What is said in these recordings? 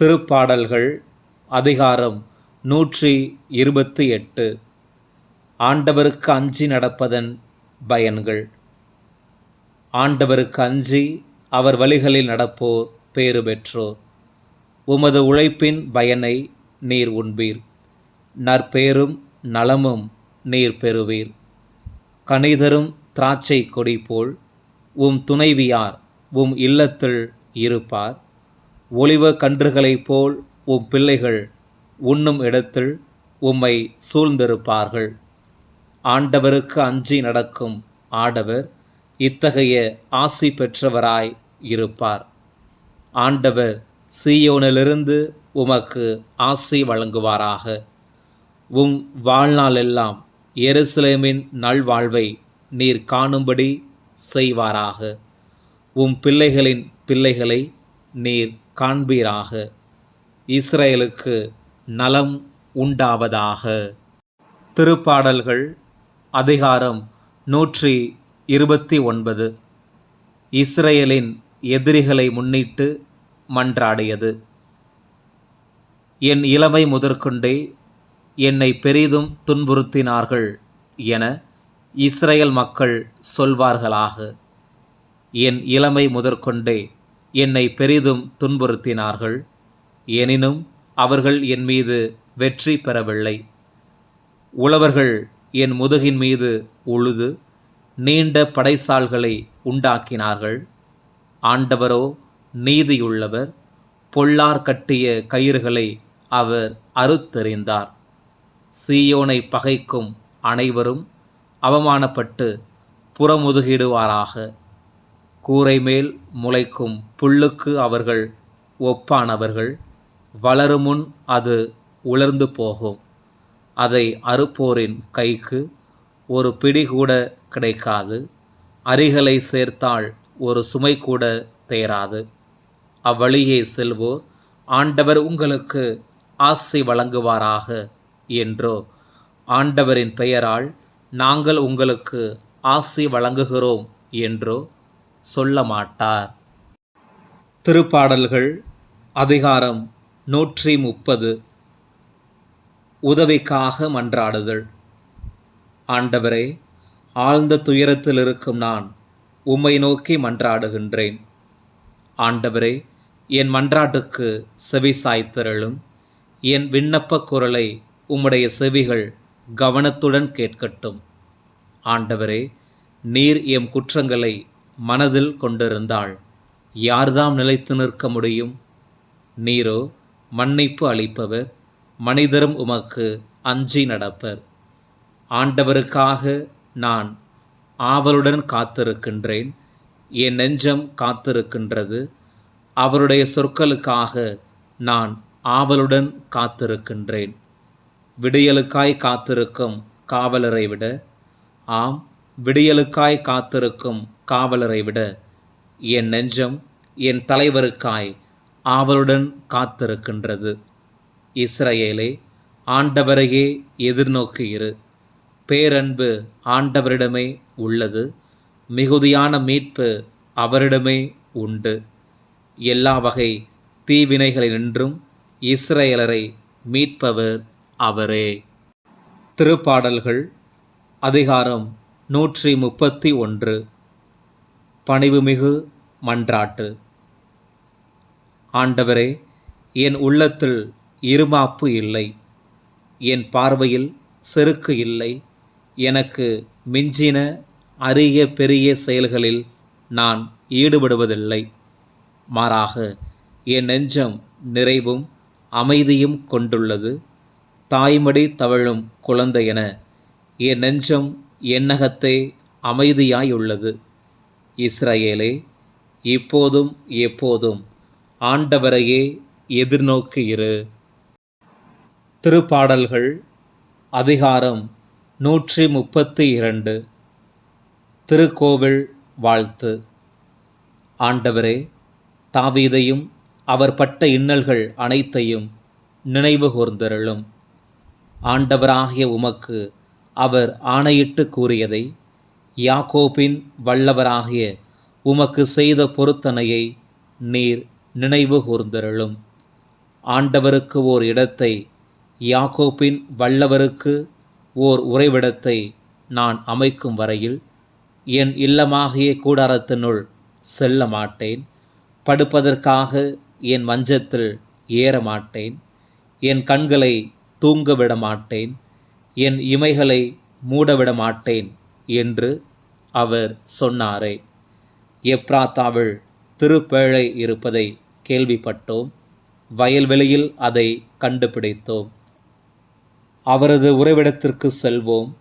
திருப்பாடல்கள் அதிகாரம் நூற்றி இருபத்தி எட்டு. ஆண்டவருக்கு அஞ்சி நடப்பதன் பயன்கள். ஆண்டவருக்கு அஞ்சி அவர் வழிகளில் நடப்போர் பேறு பெற்றோர். உமது உழைப்பின் பயனை நீர் உண்பீர். நற்பேரும் நலமும் நீர் பெறுவீர். கணிதரும் திராட்சை கொடி போல் உம் துணைவியார் உம் இல்லத்தில் இருப்பார். ஒளிவ கன்றுகளைப் போல் உம் பிள்ளைகள் உண்ணும் இடத்தில் உம்மை சூழ்ந்திருப்பார்கள். ஆண்டவருக்கு அஞ்சி நடக்கும் ஆடவர் இத்தகைய ஆசி பெற்றவராய் இருப்பார். ஆண்டவர் சீயோனிலிருந்து உமக்கு ஆசி வழங்குவாராக. உம் வாழ்நாளெல்லாம் எருசலேமின் நல்வாழ்வை நீர் காணும்படி செய்வாராக. உம் பிள்ளைகளின் பிள்ளைகளை நீர் காண்பீராக. இஸ்ரேலுக்கு நலம் உண்டாவதாக. திருப்பாடல்கள் அதிகாரம் நூற்றி இருபத்தி ஒன்பது இஸ்ரேலின் எதிரிகளை முன்னிட்டு மன்றாடியது. என் இளமை முதற்கொண்டே என்னை பெரிதும் துன்புறுத்தினார்கள் என இஸ்ரேல் மக்கள் சொல்வார்களாக. என் இளமை முதற்கொண்டே என்னை பெரிதும் துன்புறுத்தினார்கள். எனினும் அவர்கள் என் மீது வெற்றி பெறவில்லை. உழவர்கள் என் முதுகின் மீது உழுது நீண்ட படைசால்களை உண்டாக்கினார்கள். ஆண்டவரோ நீதியுள்ளவர் பொள்ளார் கட்டிய கயிறுகளை அவர் அறுத்தெறிந்தார். சீயோனை பகைக்கும் அனைவரும் அவமானப்பட்டு புறமுதுகிடுவாராக. கூரை மேல் முளைக்கும் புல்லுக்கு அவர்கள் ஒப்பானவர்கள் வளருமுன் அது உலர்ந்து போகும். அதை அறுப்போரின் கைக்கு ஒரு பிடி கூட கிடைக்காது அரிகளை சேர்த்தால் ஒரு சுமை கூட தேராது. அவ்வழியே செல்வோர் ஆண்டவர் உங்களுக்கு ஆசை வழங்குவாராக என்றோ ஆண்டவரின் பெயரால் நாங்கள் உங்களுக்கு ஆசி வழங்குகிறோம் என்றோ சொல்ல மாட்டார் திருப்பாடல்கள் அதிகாரம் நூற்றி முப்பது உதவிக்காக மன்றாடுதல். ஆண்டவரே ஆழ்ந்த துயரத்தில் இருக்கும் நான் உம்மை நோக்கி மன்றாடுகின்றேன். ஆண்டவரே என் மன்றாட்டுக்கு செவி சாய்த்திரளும். என் விண்ணப்ப குரலை உம்முடைய செவிகள் கவனத்துடன் கேட்கட்டும். ஆண்டவரே நீர் எம் குற்றங்களை மனதில் கொண்டிருந்தாள். யார்தாம் நிலைத்து நிற்க முடியும்? நீரோ மன்னிப்பு அளிப்பவர் மனிதரும் உமக்கு அஞ்சி நடப்பர். ஆண்டவருக்காக நான் ஆவலுடன் காத்திருக்கின்றேன். என் நெஞ்சம் காத்திருக்கின்றது. அவருடைய சொற்களுக்காக நான் ஆவலுடன் காத்திருக்கின்றேன். விடியலுக்காய் காத்திருக்கும் காவலரை விட ஆம் விடியலுக்காய் காத்திருக்கும் காவலரை விட என் நெஞ்சம் என் தலைவருக்காய் ஆவலுடன் காத்திருக்கின்றது. இஸ்ரையேலே ஆண்டவரையே எதிர்நோக்கி இரு. பேரன்பு ஆண்டவரிடமே உள்ளது. மிகுதியான மீட்பு அவரிடமே உண்டு. எல்லா வகை தீவினைகளினின்றும் இஸ்ரேலரை மீட்பவர் அவரே. திருப்பாடல்கள் அதிகாரம் நூற்றி முப்பத்தி ஒன்று. பணிவுமிகு மன்றாட்டு. ஆண்டவரே என் உள்ளத்தில் இருமாப்பு இல்லை. என் பார்வையில் செருக்கு இல்லை. எனக்கு மிஞ்சின அரிய பெரிய செயல்களில் நான் ஈடுபடுவதில்லை. மாறாக என் நெஞ்சம் நிறைவும் அமைதியும் கொண்டுள்ளது. தாய்மடி தவழும் குழந்தையென என் நெஞ்சம் எண்ணகத்தே அமைதியாயுள்ளது. இஸ்ரேலே இப்போதும் எப்போதும் ஆண்டவரையே எதிர்நோக்கு இரு. திருப்பாடல்கள் அதிகாரம் நூற்றி முப்பத்தி இரண்டு திருக்கோவில் வாழ்த்து. ஆண்டவரே தாவீதையும் அவர் பட்ட இன்னல்கள் அனைத்தையும் நினைவு கூர்ந்தருளும். ஆண்டவராகிய உமக்கு அவர் ஆணையிட்டு கூறியதை யாக்கோபின் வல்லவராகிய உமக்கு செய்த பொருத்தனையை நீர் நினைவு கூர்ந்தருளும். ஆண்டவருக்கு ஓர் இடத்தை யாக்கோப்பின் வல்லவருக்கு ஓர் உறைவிடத்தை நான் அமைக்கும் வரையில் என் இல்லமாகிய கூடாரத்தினுள் செல்ல மாட்டேன் படுப்பதற்காக என் மஞ்சத்தில் ஏற மாட்டேன் என் கண்களை தூங்கவிட மாட்டேன் என் இமைகளை மூடவிட மாட்டேன் என்று அவர் சொன்னாரே. எப்ராத்தாவில் திருப்பேழை இருப்பதை கேள்விப்பட்டோம். வயல்வெளியில் அதை கண்டுபிடித்தோம். அவரது உறைவிடத்திற்கு செல்வோம்.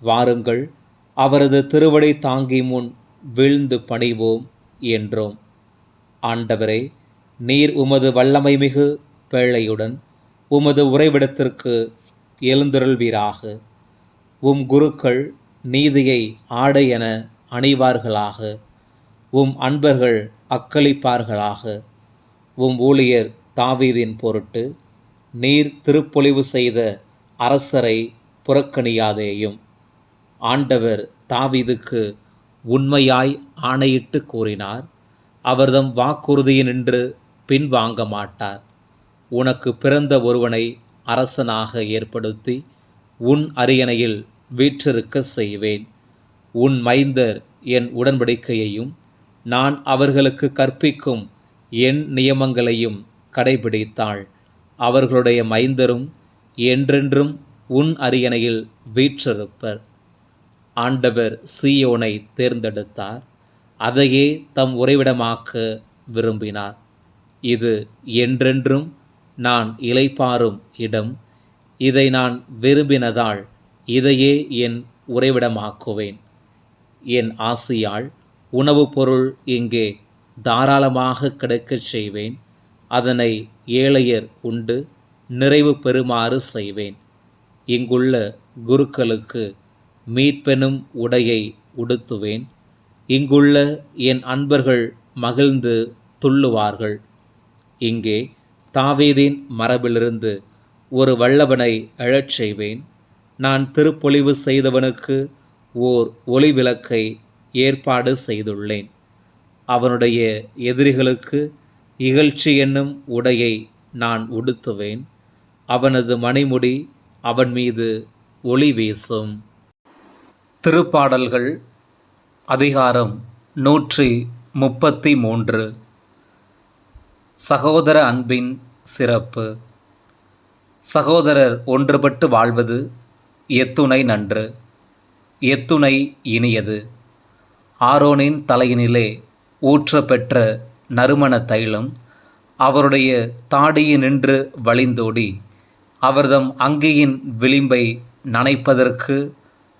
வாருங்கள் அவரது திருவடை தாங்கி முன் வீழ்ந்து பணிவோம் என்றோம். ஆண்டவரே நீர் உமது வல்லமை மிகு பேழையுடன் உமது உறைவிடத்திற்கு எழுந்தருள்வீராக. உம் குருக்கள் நீதியை ஆடை என அணிவார்களாக. உம் அன்பர்கள் அக்களிப்பார்களாக. உம் ஊழியர் தாவீதின் பொருட்டு நீர் திருப்பொழிவு செய்த அரசரை புறக்கணியாதேயும். ஆண்டவர் தாவீதுக்கு உண்மையாய் ஆணையிட்டு கூறினார் அவர்தம் வாக்குறுதியினின்று பின்வாங்க மாட்டார். உனக்கு பிறந்த ஒருவனை அரசனாக ஏற்படுத்தி உன் அரியணையில் வீற்றிருக்க செய்வேன். உன் மைந்தர் என் உடன்படிக்கையையும் நான் அவர்களுக்கு கற்பிக்கும் என் நியமங்களையும் கடைபிடித்தாள். அவர்களுடைய மைந்தரும் என்றென்றும் உன் அரியணையில் வீற்றிருப்பர். ஆண்டவர் சீயோனை தேர்ந்தெடுத்தார். அதையே தம் உறைவிடமாக்க விரும்பினார். இது என்றென்றும் நான் இலைப்பாரும் இடம். இதை நான் விரும்பினதால் இதையே என் உறைவிடமாக்குவேன். என் ஆசையால் உணவுப் பொருள் இங்கே தாராளமாக கிடைக்கச் செய்வேன். அதனை ஏழையர் உண்டு நிறைவு பெறுமாறு செய்வேன். இங்குள்ள குருக்களுக்கு மீட்பெனும் உடையை உடுத்துவேன். இங்குள்ள என் அன்பர்கள் மகிழ்ந்து துள்ளுவார்கள். இங்கே தாவீதின் மரபிலிருந்து ஒரு வல்லவனை எழச் செய்வேன். நான் திருப்பொழிவு செய்தவனுக்கு ஓர் ஒளி விளக்கை ஏற்பாடு செய்துள்ளேன். அவனுடைய எதிரிகளுக்கு இகழ்ச்சி என்னும் உடையை நான் உடுத்துவேன். அவனது மணிமுடி அவன் மீது ஒளி வீசும். திருப்பாடல்கள் அதிகாரம் நூற்றி முப்பத்தி மூன்று சகோதர அன்பின் சிறப்பு. சகோதரர் ஒன்றுபட்டு வாழ்வது எத்துணை நன்று எத்துணை இனியது. ஆரோனின் தலையினிலே ஊற்ற பெற்ற நறுமண தைலம் அவருடைய தாடியினின்று வழிந்தோடி அவர்தம் அங்கியின் விளிம்பை நனைப்பதற்கு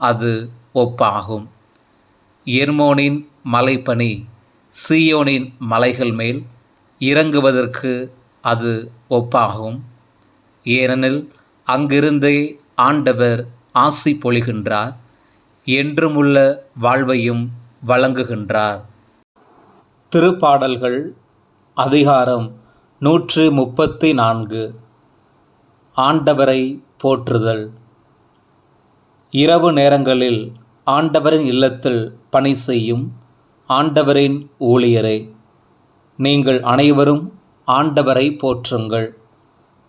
அது ஒப்பாகும். எர்மோனின் மலைப்பனி சீயோனின் மலைகள் மேல் இறங்குவதற்கு அது ஒப்பாகும். ஏனெனில் அங்கிருந்தே ஆண்டவர் ஆசி பொழிகின்றார் என்றுமுள்ள வாழ்வையும் வழங்குகின்றார். திருப்பாடல்கள் அதிகாரம் நூற்று முப்பத்தி நான்கு ஆண்டவரை போற்றுதல். இரவு நேரங்களில் ஆண்டவரின் இல்லத்தில் பணி செய்யும் ஆண்டவரின் ஊழியரே நீங்கள் அனைவரும் ஆண்டவரை போற்றுங்கள்.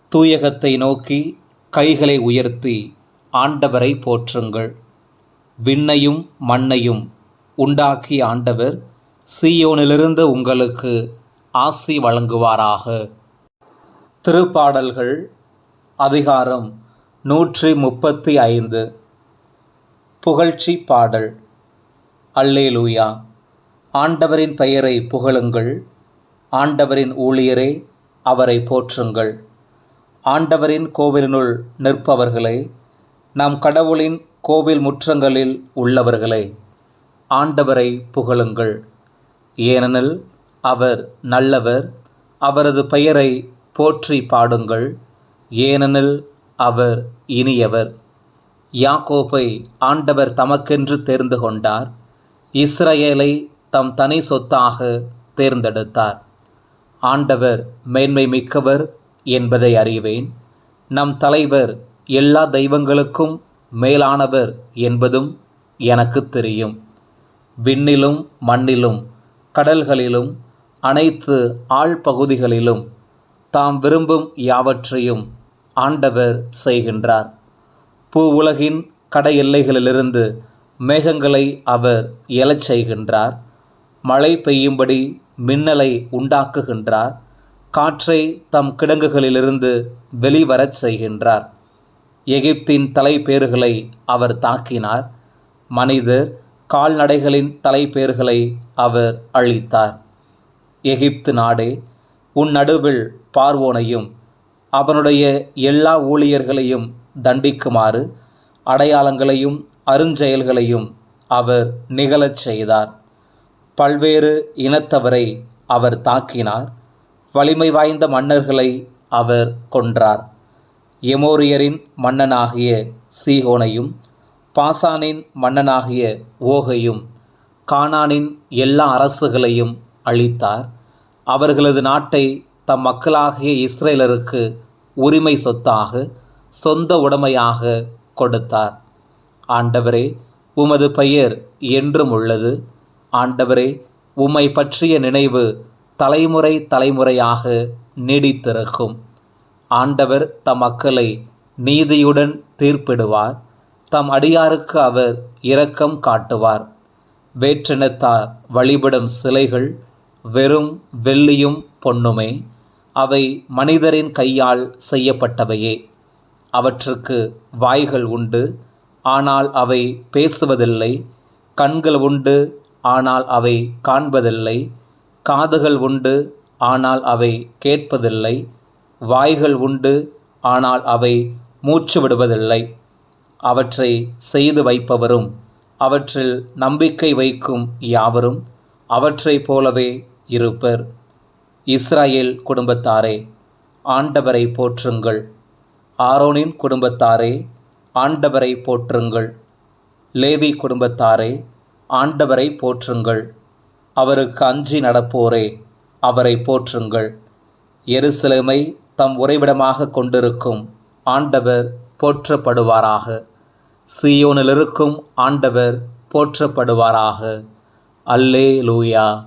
தூயகத்தை நோக்கி கைகளை உயர்த்தி ஆண்டவரை போற்றுங்கள். விண்ணையும் மண்ணையும் உண்டாக்கிய ஆண்டவர் சீயோனிலிருந்து உங்களுக்கு ஆசி வழங்குவாராக. திருப்பாடல்கள் அதிகாரம் நூற்றி முப்பத்தி ஐந்து புகழ்ச்சி பாடல். அல்லேலூயா. ஆண்டவரின் பெயரை புகழுங்கள். ஆண்டவரின் ஊழியரே அவரை போற்றுங்கள். ஆண்டவரின் கோவிலினுள் நிற்பவர்களே நம் கடவுளின் கோவில் முற்றங்களில் உள்ளவர்களே ஆண்டவரை புகழுங்கள். ஏனெனில் அவர் நல்லவர் அவரது பெயரை போற்றி பாடுங்கள். ஏனெனில் அவர் இனியவர். யாக்கோபை ஆண்டவர் தமக்கென்று தேர்ந்து கொண்டார் இஸ்ரேலை தம் தனி சொத்தாக தேர்ந்தெடுத்தார். ஆண்டவர் மேன்மை மிக்கவர் என்பதை அறிவேன். நம் தலைவர் எல்லா தெய்வங்களுக்கும் மேலானவர் என்பதும் எனக்கு தெரியும். விண்ணிலும் மண்ணிலும் கடல்களிலும் அனைத்து ஆழ்பகுதிகளிலும் தாம் விரும்பும் யாவற்றையும் ஆண்டவர் செய்கின்றார். பூ உலகின் கடை எல்லைகளிலிருந்து மேகங்களை அவர் எழச் செய்கின்றார். மழை பெய்யும்படி மின்னலை உண்டாக்குகின்றார். காற்றை தம் கிடங்குகளிலிருந்து வெளிவரச் செய்கின்றார். எகிப்தின் தலைப்பேறுகளை அவர் தாக்கினார். மனிதர் கால்நடைகளின் தலைப்பேறுகளை அவர் அழித்தார். எகிப்து நாடே உன் நடுவில் பார்வோனையும் அவனுடைய எல்லா ஊழியர்களையும் தண்டிக்குமாறு அடையாளங்களையும் அருஞ்செயல்களையும் அவர் நிகழச் செய்தார். பல்வேறு இனத்தவரை அவர் தாக்கினார். வலிமை வாய்ந்த மன்னர்களை அவர் கொன்றார். எமோரியரின் மன்னனாகிய சீகோனையும் பாசானின் மன்னனாகிய ஓகையும் கானானின் எல்லா அரசுகளையும் அழித்தார். அவர்களது நாட்டை தம் மக்களாகிய இஸ்ரேலருக்கு உரிமை சொத்தாக சொந்த உடைமையாக கொடுத்தார். ஆண்டவரே உமது பெயர் என்றும் உள்ளது. ஆண்டவரே உம்மை பற்றிய நினைவு தலைமுறை தலைமுறையாக நீடித்திருக்கும். ஆண்டவர் தம் மக்களை நீதியுடன் தீர்ப்பிடுவார். தம் அடியாருக்கு அவர் இரக்கம் காட்டுவார். வேற்றினத்தார் வழிபடும் சிலைகள் வெறும் வெள்ளியும் பொன்னுமே. அவை மனிதரின் கையால் செய்யப்பட்டவையே. அவற்றுக்கு வாய்கள் உண்டு ஆனால் அவை பேசுவதில்லை. கண்கள் உண்டு ஆனால் அவை காண்பதில்லை. காதுகள் உண்டு ஆனால் அவை கேட்பதில்லை. வாய்கள் உண்டு ஆனால் அவை மூச்சு விடுவதில்லை அவற்றை செய்து வைப்பவரும் அவற்றில் நம்பிக்கை வைக்கும் யாவரும் அவற்றைப் போலவே இருப்பர். இஸ்ராயேல் குடும்பத்தாரே ஆண்டவரை போற்றுங்கள். ஆரோனின் குடும்பத்தாரே ஆண்டவரை போற்றுங்கள். லேவி குடும்பத்தாரே ஆண்டவரை போற்றுங்கள். அவருக்கு அஞ்சி நடப்போரே அவரை போற்றுங்கள். எருசலேமை தம் உறைவிடமாக கொண்டிருக்கும் ஆண்டவர் போற்றப்படுவாராக. சீயோனில் இருக்கும் ஆண்டவர் போற்றப்படுவாராக. அல்லே லூயா